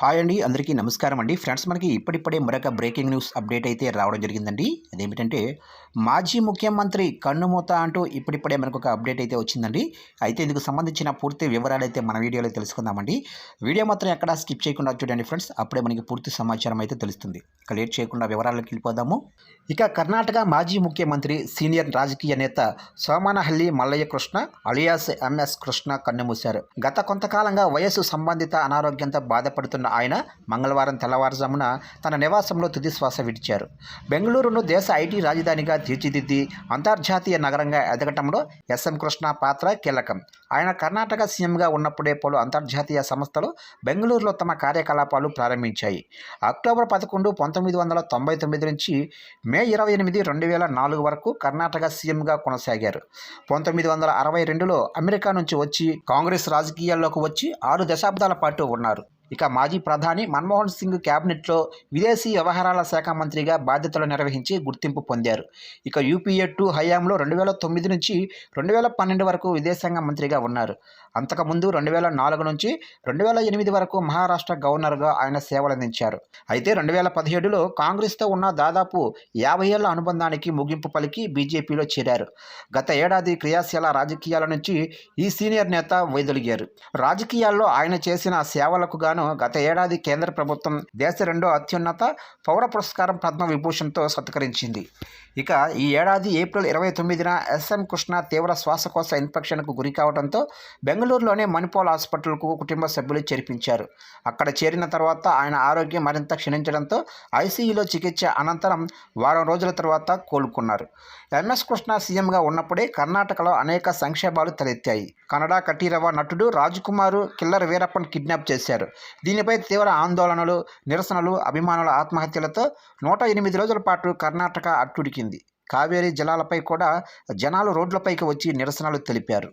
Hi అండి అందరికీ నమస్కారం అండి. ఫ్రెండ్స్ మనకి ఇప్పటిప్పుడే మరొక బ్రేకింగ్ న్యూస్ అప్డేట్ అయితే రావడం జరిగిందండి. అదేమిటంటే మాజీ ముఖ్యమంత్రి కన్నుమూత అంటూ ఇప్పటిప్పుడే మనకు ఒక అప్డేట్ అయితే వచ్చిందండి. అయితే ఇందుకు సంబంధించిన పూర్తి వివరాలు అయితే మన వీడియోలో తెలుసుకుందామండి. వీడియో మాత్రం ఎక్కడ స్కిప్ చేయకుండా చూడండి ఫ్రెండ్స్. అప్పుడే మనకి పూర్తి సమాచారం అయితే తెలుస్తుంది. ఇక లేట్ చేయకుండా వివరాలకు వెళ్ళిపోదాము. ఇక కర్ణాటక మాజీ ముఖ్యమంత్రి సీనియర్ రాజకీయ నేత సోమానహల్లి మల్లయ్య కృష్ణ అలియాస్ ఎంఎస్ కృష్ణ కన్నుమూశారు గత కొంతకాలంగా వయస్సు సంబంధిత అనారోగ్యంతో బాధపడుతున్న ఆయన మంగళవారం తెల్లవారుజామున తన నివాసంలో తుదిశ్వాస విడిచారు. బెంగళూరును దేశ ఐటీ రాజధానిగా తీర్చిదిద్ది అంతర్జాతీయ నగరంగా ఎదగటంలో ఎస్ఎం కృష్ణ పాత్ర కీలకం. ఆయన కర్ణాటక సీఎంగా ఉన్నప్పుడే పలు అంతర్జాతీయ సంస్థలు బెంగళూరులో తమ కార్యకలాపాలు ప్రారంభించాయి. అక్టోబర్ పదకొండు పంతొమ్మిది వందల తొంభై తొమ్మిది నుంచి మే ఇరవై ఎనిమిది రెండు వేల నాలుగు వరకు కర్ణాటక సీఎంగా కొనసాగారు. పంతొమ్మిది వందల అరవై రెండులో అమెరికా నుంచి వచ్చి కాంగ్రెస్ రాజకీయాల్లోకి వచ్చి ఆరు దశాబ్దాల పాటు ఉన్నారు. ఇక మాజీ ప్రధాని మన్మోహన్ సింగ్ క్యాబినెట్లో విదేశీ వ్యవహారాల శాఖ మంత్రిగా బాధ్యతలు నిర్వహించి గుర్తింపు పొందారు. ఇక యూపీఏ టూ హయాంలో రెండు వేల తొమ్మిది నుంచి రెండు వేల పన్నెండు వరకు విదేశాంగ మంత్రిగా ఉన్నారు. అంతకుముందు రెండు వేల నాలుగు నుంచి రెండు వేల ఎనిమిది వరకు మహారాష్ట్ర గవర్నర్గా ఆయన సేవలందించారు. అయితే రెండు వేల పదిహేడులో కాంగ్రెస్తో ఉన్న దాదాపు యాభై ఏళ్ళ అనుబంధానికి ముగింపు పలికి బీజేపీలో చేరారు. గత ఏడాది క్రియాశీల రాజకీయాల నుంచి ఈ సీనియర్ నేత వైదొలిగారు. రాజకీయాల్లో ఆయన చేసిన సేవలకు గాను గత ఏడాది కేంద్ర ప్రభుత్వం దేశ రెండో అత్యున్నత పౌర పురస్కారం పద్మ విభూషణ్తో సత్కరించింది. ఇక ఈ ఏడాది ఏప్రిల్ ఇరవై తొమ్మిదిన ఎస్ఎం కృష్ణ తీవ్ర శ్వాసకోశ ఇన్ఫెక్షన్కు గురి కావడంతో బెంగళూరులోనే మణిపాల్ హాస్పిటల్కు కుటుంబ సభ్యులు చేర్పించారు. అక్కడ చేరిన తర్వాత ఆయన ఆరోగ్యం మరింత క్షీణించడంతో ఐసీయూలో చికిత్స అనంతరం వారం రోజుల తర్వాత కోలుకున్నారు. ఎంఎస్ కృష్ణ సీఎంగా ఉన్నప్పుడే కర్ణాటకలో అనేక సంక్షేమాలు తలెత్తాయి. కన్నడ కటీరవ నటుడు రాజ్కుమార్ కిల్లర్ వీరప్పన్ కిడ్నాప్ చేశారు. దీనిపై తీవ్ర ఆందోళనలు నిరసనలు అభిమానుల ఆత్మహత్యలతో నూట ఎనిమిది రోజుల పాటు కర్ణాటక అట్టుడికింది. కావేరీ జలాలపై కూడా జనాలు రోడ్లపైకి వచ్చి నిరసనలు తెలిపారు.